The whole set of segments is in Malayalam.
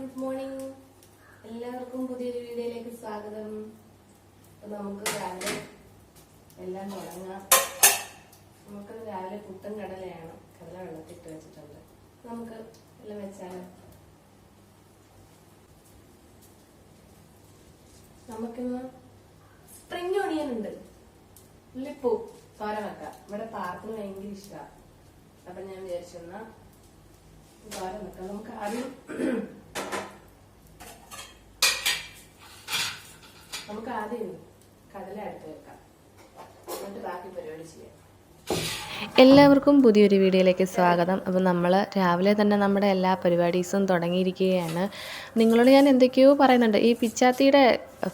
Good morning. എല്ലാവർക്കും പുതിയൊരു വീഡിയോയിലേക്ക് സ്വാഗതം. നമുക്ക് രാവിലെ എല്ലാം തുടങ്ങാം. നമുക്ക് രാവിലെ പുട്ടും കടലയാണ്. കടല വെള്ളത്തിട്ട് വെച്ചിട്ടുണ്ട്. നമുക്ക് എല്ലാം വെച്ചാലോ? നമുക്കിന്ന് സ്പ്രിംഗ് ഒണിയൻ ഉണ്ട്. ഉള്ളിപ്പൂ തോര വെക്കാം. ഇവിടെ പാർക്കിന് ഭയങ്കര ഇഷ്ടമാണ് അപ്പൊ ഞാൻ വിചാരിച്ചെന്നാ തോര വെക്കാം. നമുക്ക് ആദ്യം നമുക്ക് ആദ്യം കടല എടുത്ത് വെക്കാം. എന്നിട്ട് ബാക്കി പരിപാടി ചെയ്യാം. എല്ലാവർക്കും പുതിയൊരു വീഡിയോയിലേക്ക് സ്വാഗതം. അപ്പോൾ നമ്മൾ രാവിലെ തന്നെ നമ്മുടെ എല്ലാ പരിപാടീസും തുടങ്ങിയിരിക്കുകയാണ്. നിങ്ങളോട് ഞാൻ എന്തൊക്കെയോ പറയുന്നുണ്ട്. ഈ പിച്ചാത്തിയുടെ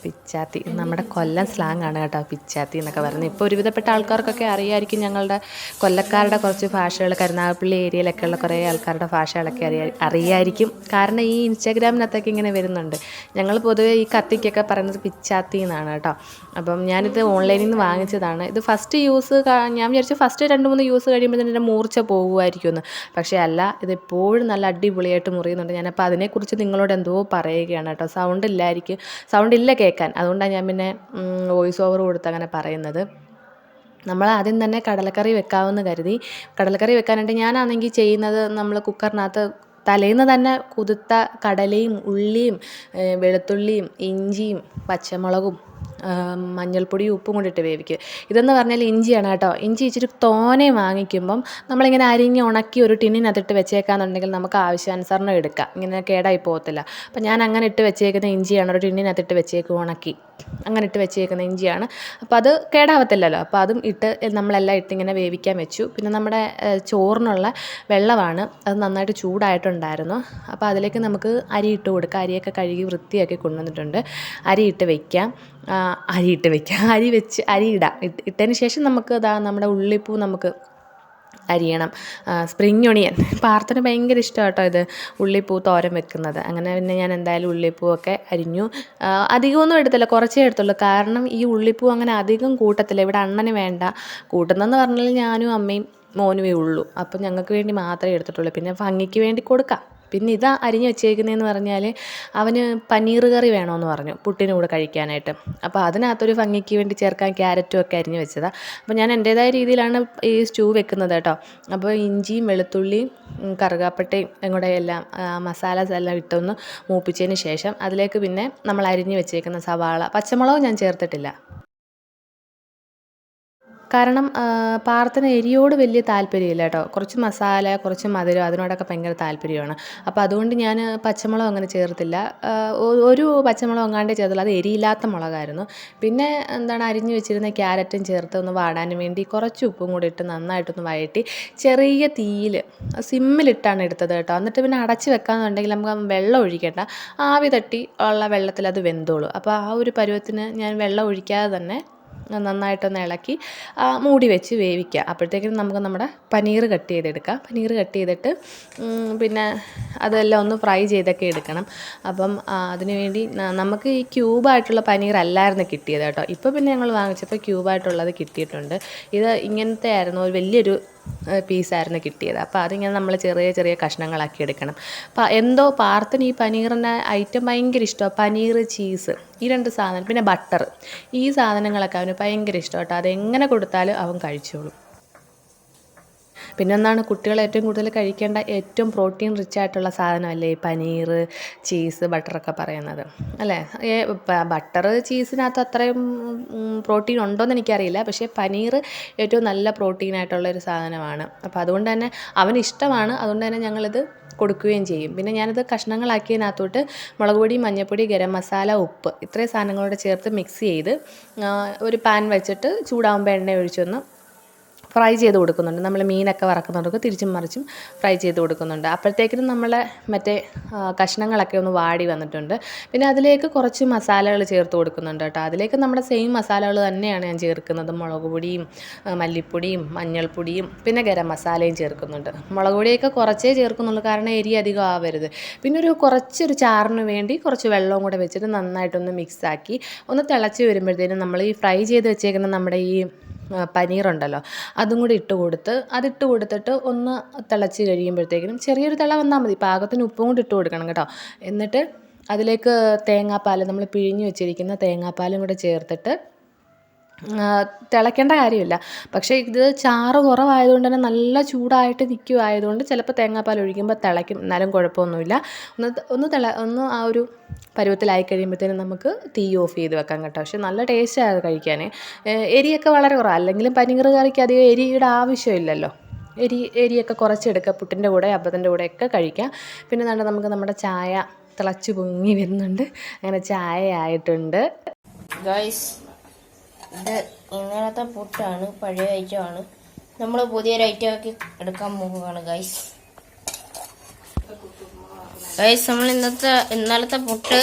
പിച്ചാത്തി. നമ്മുടെ കൊല്ലം സ്ലാങ് ആണ് കേട്ടോ പിച്ചാത്തി എന്നൊക്കെ പറയുന്നത്. ഇപ്പോൾ ഒരുവിധപ്പെട്ട ആൾക്കാർക്കൊക്കെ അറിയായിരിക്കും ഞങ്ങളുടെ കൊല്ലക്കാരുടെ കുറച്ച് ഭാഷകൾ കരുനാഗപ്പള്ളി ഏരിയയിലൊക്കെ ഉള്ള കുറേ ആൾക്കാരുടെ ഭാഷകളൊക്കെ അറിയാ അറിയായിരിക്കും. കാരണം ഈ ഇൻസ്റ്റാഗ്രാമിനകത്തൊക്കെ ഇങ്ങനെ വരുന്നുണ്ട്. ഞങ്ങൾ പൊതുവേ ഈ കത്തിക്കൊക്കെ പറയുന്നത് പിച്ചാത്തി എന്നാണ് കേട്ടോ. അപ്പം ഞാനിത് ഓൺലൈനിൽ നിന്ന് വാങ്ങിച്ചതാണ്. ഇത് ഫസ്റ്റ് യൂസ് ഞാൻ വിചാരിച്ചു ഫസ്റ്റ് രണ്ട് മൂന്ന് യൂസ് കഴിയുമ്പോൾ തന്നെ മൂർച്ച പോകുമായിരിക്കും എന്ന് പക്ഷേ അല്ല ഇത് എപ്പോഴും നല്ല അടിപൊളിയായിട്ട് മുറിയുന്നുണ്ട്. ഞാനപ്പോൾ അതിനെക്കുറിച്ച് നിങ്ങളോട് എന്തോ പറയുകയാണ് കേട്ടോ. സൗണ്ട് ഇല്ലായിരിക്കും. സൗണ്ട് ഇല്ല കേൾക്കാൻ. അതുകൊണ്ടാണ് ഞാൻ പിന്നെ വോയിസ് ഓവർ കൊടുത്ത് അങ്ങനെ പറയുന്നത്. നമ്മൾ ആദ്യം തന്നെ കടലക്കറി വെക്കാമെന്ന് കരുതി. കടലക്കറി വെക്കാനായിട്ട് ഞാനാണെങ്കിൽ ചെയ്യുന്നത് നമ്മൾ കുക്കറിനകത്ത് തലേന്ന് തന്നെ കുതിർത്ത കടലയും ഉള്ളിയും വെളുത്തുള്ളിയും ഇഞ്ചിയും പച്ചമുളകും മഞ്ഞൾപ്പൊടിയും ഉപ്പും കൊണ്ടിട്ട് വേവിക്കുക. ഇതെന്ന് പറഞ്ഞാൽ ഇഞ്ചിയാണ് കേട്ടോ. ഇഞ്ചി ഇച്ചിരി തോനെ വാങ്ങിക്കുമ്പം നമ്മളിങ്ങനെ അരിഞ്ഞ് ഉണക്കി ഒരു ടിന്നിനകത്തിട്ട് വെച്ചേക്കാന്നുണ്ടെങ്കിൽ നമുക്ക് ആവശ്യാനുസരണം എടുക്കാം. ഇങ്ങനെ കേടായി പോകത്തില്ല. അപ്പം ഞാൻ അങ്ങനെ ഇട്ട് വെച്ചേക്കുന്ന ഇഞ്ചിയാണ് ഒരു ടിന്നിനകത്തിട്ട് വെച്ചേക്കും ഉണക്കി. അങ്ങനെ ഇട്ട് വെച്ചേക്കുന്ന ഇഞ്ചിയാണ്. അപ്പോൾ അത് കേടാവത്തില്ലല്ലോ. അപ്പോൾ അതും ഇട്ട് നമ്മളെല്ലാം ഇട്ട് ഇങ്ങനെ വേവിക്കാൻ വെച്ചു. പിന്നെ നമ്മുടെ ചോറിനുള്ള വെള്ളമാണ്. അത് നന്നായിട്ട് ചൂടായിട്ടുണ്ടായിരുന്നു. അപ്പോൾ അതിലേക്ക് നമുക്ക് അരി ഇട്ട് കൊടുക്കാം. അരിയൊക്കെ കഴുകി വൃത്തിയാക്കി കൊണ്ടുവന്നിട്ടുണ്ട്. അരി ഇട്ട് വെക്കാം. ആ, വെക്കുക വെക്കാം. അരി വെച്ച് അരി ഇടാം. ഇട്ട് ഇട്ടതിന് ശേഷം നമുക്ക് ഇതാ നമ്മുടെ ഉള്ളിപ്പൂ നമുക്ക് അരിയണം. സ്പ്രിങ് ഒണിയൻ പാർത്തിന് ഭയങ്കര ഇഷ്ടം കേട്ടോ ഇത് ഉള്ളിപ്പൂ തോരൻ വെക്കുന്നത്. അങ്ങനെ പിന്നെ ഞാൻ എന്തായാലും ഉള്ളിപ്പൂ ഒക്കെ അരിഞ്ഞു അധികമൊന്നും എടുത്തില്ല. കുറച്ചേ എടുത്തുള്ളൂ. കാരണം ഈ ഉള്ളിപ്പൂ അങ്ങനെ അധികം കൂട്ടത്തില്ല. ഇവിടെ അണ്ണന് വേണ്ട. കൂട്ടുന്നതെന്ന് പറഞ്ഞാൽ ഞാനും അമ്മയും മോനുമേ ഉള്ളൂ. അപ്പം ഞങ്ങൾക്ക് വേണ്ടി മാത്രമേ എടുത്തിട്ടുള്ളൂ. പിന്നെ ഭംഗിക്ക് വേണ്ടി കൊടുക്കാം. പിന്നെ ഇതാ അരിഞ്ഞ് വെച്ചേക്കുന്നതെന്ന് പറഞ്ഞാൽ അവന് പനീർ കറി വേണമെന്ന് പറഞ്ഞു പുട്ടിന് കൂടെ കഴിക്കാനായിട്ട്. അപ്പോൾ അതിനകത്തൊരു ഭംഗിക്ക് വേണ്ടി ചേർക്കാൻ ക്യാരറ്റും ഒക്കെ അരിഞ്ഞ് വെച്ചതാണ് അപ്പോൾ ഞാൻ എന്റേതായ രീതിയിലാണ് ഈ സ്റ്റൂ വെക്കുന്നത് കേട്ടോ. അപ്പോൾ ഇഞ്ചിയും വെളുത്തുള്ളിയും കറുകപ്പട്ടയും കൂടെ എല്ലാം മസാലാസ് എല്ലാം ഇട്ടൊന്ന് മൂപ്പിച്ചതിന് ശേഷം അതിലേക്ക് പിന്നെ നമ്മൾ അരിഞ്ഞ് വെച്ചേക്കുന്ന സവാള പച്ചമുളക് ഞാൻ ചേർത്തിട്ടില്ല. കാരണം ആ, പാർത്തിന് എരിയോട് വലിയ താല്പര്യമില്ല കേട്ടോ. കുറച്ച് മസാല കുറച്ച് മധുരം അതിനോടൊക്കെ ഭയങ്കര താല്പര്യമാണ്. അപ്പോൾ അതുകൊണ്ട് ഞാൻ പച്ചമുളക് അങ്ങനെ ചേർത്തില്ല. ഒരു പച്ചമുളക് അങ്ങാണ്ടേ ചേർത്തില്ല അത് എരിയില്ലാത്ത മുളകായിരുന്നു. പിന്നെ എന്താണ് അരിഞ്ഞു വെച്ചിരുന്ന ക്യാരറ്റും ചേർത്ത് ഒന്ന് വാടാൻ വേണ്ടി കുറച്ച് ഉപ്പും കൂടി ഇട്ട് നന്നായിട്ടൊന്ന് വഴറ്റി ചെറിയ തീയിൽ സിമ്മിലിട്ടാണ് എടുത്തത് കേട്ടോ. എന്നിട്ട് പിന്നെ അടച്ച് വെക്കാന്നുണ്ടെങ്കിൽ നമുക്ക് വെള്ളം ഒഴിക്കേണ്ട. ആവി തട്ടി ഉള്ള വെള്ളത്തിൽ അത് വെന്തോളൂ. അപ്പോൾ ആ ഒരു പരുവത്തിന് ഞാൻ വെള്ളം ഒഴിക്കാതെ തന്നെ നന്നായിട്ടൊന്ന് ഇളക്കി മൂടി വെച്ച് വേവിക്കുക. അപ്പോഴത്തേക്കും നമുക്ക് നമ്മുടെ പനീർ കട്ട് ചെയ്തെടുക്കാം. പനീർ കട്ട് ചെയ്തിട്ട് പിന്നെ അതെല്ലാം ഒന്ന് ഫ്രൈ ചെയ്തൊക്കെ എടുക്കണം. അപ്പം അതിനുവേണ്ടി വേണ്ടി നമുക്ക് ഈ ക്യൂബായിട്ടുള്ള പനീർ അല്ലായിരുന്നു കിട്ടിയത് കേട്ടോ. ഇപ്പോൾ പിന്നെ ഞങ്ങൾ വാങ്ങിച്ചപ്പോൾ ക്യൂബായിട്ടുള്ളത് കിട്ടിയിട്ടുണ്ട്. ഇത് ഇങ്ങനത്തെ ആയിരുന്നു ഒരു വലിയൊരു പീസായിരുന്നു കിട്ടിയത്. അപ്പോൾ അതിങ്ങനെ നമ്മൾ ചെറിയ ചെറിയ കഷ്ണങ്ങളാക്കി എടുക്കണം. അപ്പോൾ എന്തോ പാർത്തിന് ഈ പനീറിന്റെ ഐറ്റം ഭയങ്കര ഇഷ്ടമാണ് പനീർ ചീസ് ഈ രണ്ട് സാധനം പിന്നെ ബട്ടർ ഈ സാധനങ്ങളൊക്കെ അവന് ഭയങ്കര ഇഷ്ടം കേട്ടോ അതെങ്ങനെ കൊടുത്താലും അവൻ കഴിച്ചോളും. പിന്നെ ഒന്നാണ് കുട്ടികൾ ഏറ്റവും കൂടുതൽ കഴിക്കേണ്ട ഏറ്റവും പ്രോട്ടീൻ റിച്ച് ആയിട്ടുള്ള സാധനമല്ലേ? ഈ പനീർ ചീസ് ബട്ടറൊക്കെ പറയുന്നത്. അല്ലേ? ബട്ടർ ചീസിനകത്ത് അത്രയും പ്രോട്ടീൻ ഉണ്ടോയെന്ന് എനിക്കറിയില്ല. പക്ഷേ പനീർ ഏറ്റവും നല്ല പ്രോട്ടീൻ ആയിട്ടുള്ള ഒരു സാധനമാണ്. അപ്പോൾ അതുകൊണ്ട് തന്നെ അവന് ഇഷ്ടമാണ്. അതുകൊണ്ട് തന്നെ ഞങ്ങളിത് കൊടുക്കുകയും ചെയ്യും. പിന്നെ ഞാനിത് കഷ്ണങ്ങളാക്കിയതിനകത്തോട്ട് മുളക് പൊടി മഞ്ഞൾപ്പൊടി ഗരം മസാല ഉപ്പ് ഇത്രയും സാധനങ്ങളോട് ചേർത്ത് മിക്സ് ചെയ്ത് ഒരു പാൻ വെച്ചിട്ട് ചൂടാകുമ്പോൾ എണ്ണ ഒഴിച്ചൊന്ന് ഫ്രൈ ചെയ്ത് കൊടുക്കുന്നുണ്ട്. നമ്മൾ മീനൊക്കെ വറക്കുന്നവർക്ക് തിരിച്ചും മറിച്ചും ഫ്രൈ ചെയ്ത് കൊടുക്കുന്നുണ്ട്. അപ്പോഴത്തേക്കിനും നമ്മളെ മറ്റേ കഷ്ണങ്ങളൊക്കെ ഒന്ന് വാടി വന്നിട്ടുണ്ട്. പിന്നെ അതിലേക്ക് കുറച്ച് മസാലകൾ ചേർത്ത് കൊടുക്കുന്നുണ്ട് കേട്ടോ. അതിലേക്ക് നമ്മുടെ സെയിം മസാലകൾ തന്നെയാണ് ഞാൻ ചേർക്കുന്നത്. മുളക് പൊടിയും മല്ലിപ്പൊടിയും മഞ്ഞൾപ്പൊടിയും പിന്നെ ഗരം മസാലയും ചേർക്കുന്നുണ്ട്. മുളക് പൊടിയൊക്കെ കുറച്ചേ ചേർക്കുന്നുള്ളൂ. കാരണം എരി അധികം ആവരുത്. പിന്നെ ഒരു കുറച്ചൊരു ചാറിന് വേണ്ടി കുറച്ച് വെള്ളവും കൂടെ വെച്ചിട്ട് നന്നായിട്ടൊന്ന് മിക്സാക്കി ഒന്ന് തിളച്ച് വരുമ്പോഴത്തേനും നമ്മൾ ഈ ഫ്രൈ ചെയ്ത് വെച്ചേക്കുന്ന നമ്മുടെ ഈ പനീറുണ്ടല്ലോ. അതും കൂടി ഇട്ട് കൊടുത്ത് അതിട്ട് കൊടുത്തിട്ട് ഒന്ന് തിളച്ച് കഴിയുമ്പോഴത്തേക്കിനും ചെറിയൊരു തിള വന്നാൽ മതി. പാകത്തിന് ഉപ്പും കൂടി ഇട്ട് കൊടുക്കണം കേട്ടോ. എന്നിട്ട് അതിലേക്ക് തേങ്ങാപ്പാൽ നമ്മൾ പിഴിഞ്ഞ് വെച്ചിരിക്കുന്ന തേങ്ങാപ്പാലും കൂടെ ചേർത്തിട്ട് തിളയ്ക്കേണ്ട കാര്യമില്ല. പക്ഷേ ഇത് ചാറ് കുറവായതുകൊണ്ട് തന്നെ നല്ല ചൂടായിട്ട് നിൽക്കുമായതുകൊണ്ട് ചിലപ്പോൾ തേങ്ങാപ്പാൽ ഒഴിക്കുമ്പോൾ തിളയ്ക്കും. എന്നാലും കുഴപ്പമൊന്നുമില്ല. ഒന്ന് ഒന്ന് തിള ഒന്ന് ആ ഒരു പരുവത്തിലായി കഴിയുമ്പോഴത്തേനും നമുക്ക് തീ ഓഫ് ചെയ്ത് വെക്കാം കേട്ടോ. പക്ഷെ നല്ല ടേസ്റ്റാണ് കഴിക്കാൻ എരിയൊക്കെ വളരെ കുറവാണ് അല്ലെങ്കിലും പനീർ കറിക്ക് അധികം എരിയുടെ ആവശ്യമില്ലല്ലോ. എരി എരിയൊക്കെ കുറച്ചെടുക്കുക. പുട്ടിന്റെ കൂടെ അപ്പത്തിന്റെ കൂടെ ഒക്കെ കഴിക്കാം. പിന്നെ നല്ല നമുക്ക് നമ്മുടെ ചായ തിളച്ച് പൊങ്ങി വരുന്നുണ്ട്. അങ്ങനെ ചായ ആയിട്ടുണ്ട്. ഗൈസ് ഇത് ഇന്നലത്തെ പുട്ടാണ് പഴയ ഐറ്റമാണ്. നമ്മൾ പുതിയൊരു ഐറ്റം ആക്കി എടുക്കാൻ പോകുകയാണ് ഗൈസ് ഗൈസ് നമ്മൾ ഇന്നത്തെ ഇന്നലത്തെ പുട്ട്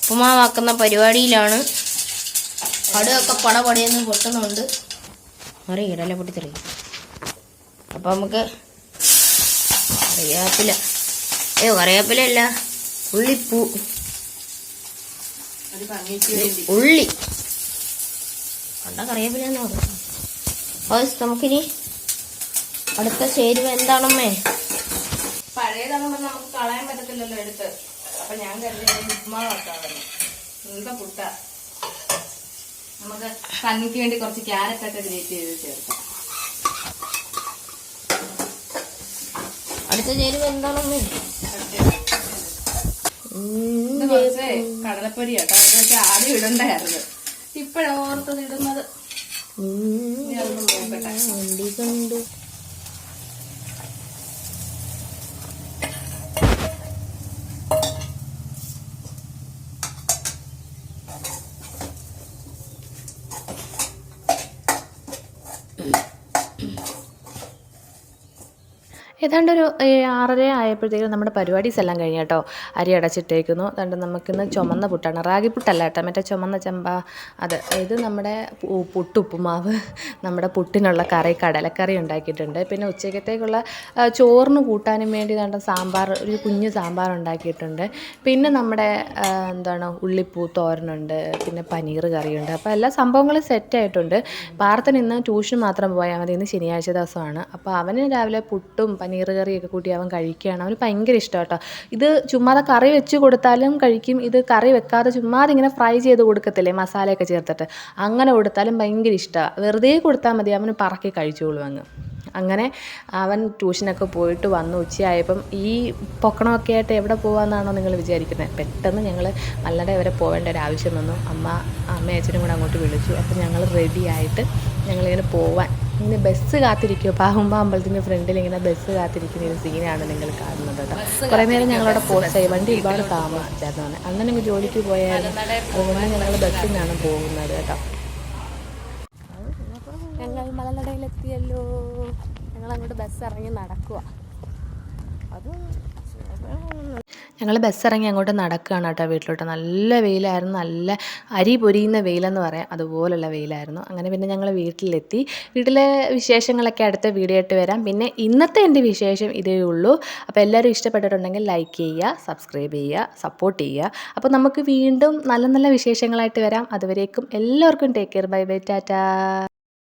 ഉപ്പുമാവാക്കുന്ന പരിപാടിയിലാണ്. കടുവൊക്കെ പട പടയെന്ന് പൊട്ടുന്നുണ്ട് അറിയില്ല പൊട്ടിത്തെറി. അപ്പം നമുക്ക് കറിവേപ്പില. ഏ കറിവേപ്പില അല്ല ഉള്ളിപ്പൂ. ഉള്ളി. കണ്ട കറിവേപ്പിലെന്ന് പറഞ്ഞു ഗൈസ് നമുക്കിനി അടുത്ത ചേരുവ എന്താണമ്മേ? പഴയതാകുമ്പോൾ നമുക്ക് കളയാൻ പറ്റത്തില്ലല്ലോ എടുത്ത്. അപ്പൊ ഞാൻ കരുതി ഉപ്മാവാക്കാവുന്നു എന്താ പുട്ട? നമുക്ക് കണ്ണിക്ക് വേണ്ടി കുറച്ച് ക്യാരറ്റ് ഒക്കെ ഗ്രേറ്റ് ചെയ്ത് ചേർക്കാം. അടുത്ത ചേരുവ എന്താണമ്മേ? കടലപ്പൊരി കേട്ടോ അതൊക്കെ ആദ്യം ഇടണ്ടായിരുന്നു. ഇടുന്നത് ഇനി ഞാൻ കണ്ടു ഏതാണ്ട് ഒരു ആറര ആയപ്പോഴത്തേക്കും നമ്മുടെ പരിപാടീസ് എല്ലാം കഴിഞ്ഞു കേട്ടോ. അരി അടച്ചിട്ടേക്കുന്നു. അതുകൊണ്ട് നമുക്കിന്ന് ചുമന്ന പുട്ടാണ്. റാഗി പുട്ടല്ല കേട്ടോ മറ്റേ ചുമന്ന ചെമ്പ. അത് ഇത് നമ്മുടെ പുട്ട് പുട്ടുപ്പുമാവ് നമ്മുടെ പുട്ടിനുള്ള കറി കടലക്കറി ഉണ്ടാക്കിയിട്ടുണ്ട്. പിന്നെ ഉച്ചയ്ക്കത്തേക്കുള്ള ചോറിന് കൂട്ടാനും വേണ്ടി വേണ്ട സാമ്പാർ ഒരു കുഞ്ഞ് സാമ്പാർ ഉണ്ടാക്കിയിട്ടുണ്ട്. പിന്നെ നമ്മുടെ എന്താണ് ഉള്ളിപ്പൂ തോരനുണ്ട്. പിന്നെ പനീർ കറിയുണ്ട്. അപ്പോൾ എല്ലാ സംഭവങ്ങളും സെറ്റായിട്ടുണ്ട് പാർത്തൻ ഇന്ന് ട്യൂഷൻ മാത്രം പോയാൽ മതി. ഇന്ന് ശനിയാഴ്ച ദിവസമാണ്. അപ്പോൾ അവന് രാവിലെ പുട്ടും പനീർ കറിയൊക്കെ കൂട്ടി അവൻ കഴിക്കുകയാണ്. അവന് ഭയങ്കര ഇഷ്ടം കേട്ടോ. ഇത് ചുമ്മാതെ കറി വെച്ച് കൊടുത്താലും കഴിക്കും. ഇത് കറി വെക്കാതെ ചുമ്മാതെ ഇങ്ങനെ ഫ്രൈ ചെയ്ത് കൊടുക്കത്തില്ലേ മസാലയൊക്കെ ചേർത്തിട്ട്. അങ്ങനെ കൊടുത്താലും ഭയങ്കര ഇഷ്ടമാണ് വെറുതെ കൊടുത്താൽ മതി. അവന് പറക്കി കഴിച്ചോളൂ അങ്ങ്. അങ്ങനെ അവൻ ട്യൂഷനൊക്കെ പോയിട്ട് വന്നു. ഉച്ചയായപ്പം ഈ പൊക്കണമൊക്കെ ആയിട്ട് എവിടെ പോകാമെന്നാണോ നിങ്ങൾ വിചാരിക്കുന്നത്. പെട്ടെന്ന് ഞങ്ങൾ മല്ലട വരെ പോകേണ്ട ഒരു ആവശ്യം വന്നു. അമ്മ അമ്മ അച്ഛനും കൂടെ അങ്ങോട്ട് വിളിച്ചു. അപ്പം ഞങ്ങൾ റെഡിയായിട്ട് ഞങ്ങളിങ്ങനെ പോവാൻ ഇങ്ങനെ ബസ് കാത്തിരിക്കുക പാകുമ്പ അമ്പലത്തിന്റെ ഫ്രണ്ടിൽ ഇങ്ങനെ ബസ് കാത്തിരിക്കുന്ന ഒരു സീനാണ് നിങ്ങൾ കാണുന്നത് കേട്ടോ. കുറേ നേരം ഞങ്ങളവിടെ പോസ്റ്റായി വണ്ടി ഒരുപാട് താമസിച്ചായിരുന്നു. അങ്ങനെ അങ്ങ് ജോലിക്ക് പോയായിരുന്നു. അതുകൊണ്ട് ഞങ്ങൾ ബസ്സിൽ നിന്നാണ് പോകുന്നത് കേട്ടോ. ഞങ്ങൾ മലനടയിലെത്തിയല്ലോ. ഞങ്ങൾ അങ്ങോട്ട് ബസ് ഇറങ്ങി നടക്കുക അത് ഞങ്ങൾ ബസ്സിറങ്ങി അങ്ങോട്ട് നടക്കുകയാണ് കേട്ടോ വീട്ടിലോട്ട്. നല്ല വെയിലായിരുന്നു. നല്ല അരി പൊരിയുന്ന വെയിലെന്ന് പറയാം. അതുപോലുള്ള വെയിലായിരുന്നു. അങ്ങനെ പിന്നെ ഞങ്ങൾ വീട്ടിലെത്തി. വീട്ടിലെ വിശേഷങ്ങളൊക്കെ അടുത്ത വീഡിയോ ആയിട്ട് വരാം. പിന്നെ ഇന്നത്തെ എന്റെ വിശേഷം ഇതേ ഉള്ളൂ. അപ്പോൾ എല്ലാവരും ഇഷ്ടപ്പെട്ടിട്ടുണ്ടെങ്കിൽ ലൈക്ക് ചെയ്യുക സബ്സ്ക്രൈബ് ചെയ്യുക സപ്പോർട്ട് ചെയ്യുക. അപ്പോൾ നമുക്ക് വീണ്ടും നല്ല നല്ല വിശേഷങ്ങളായിട്ട് വരാം. അതുവരേക്കും എല്ലാവർക്കും take care bye bye tata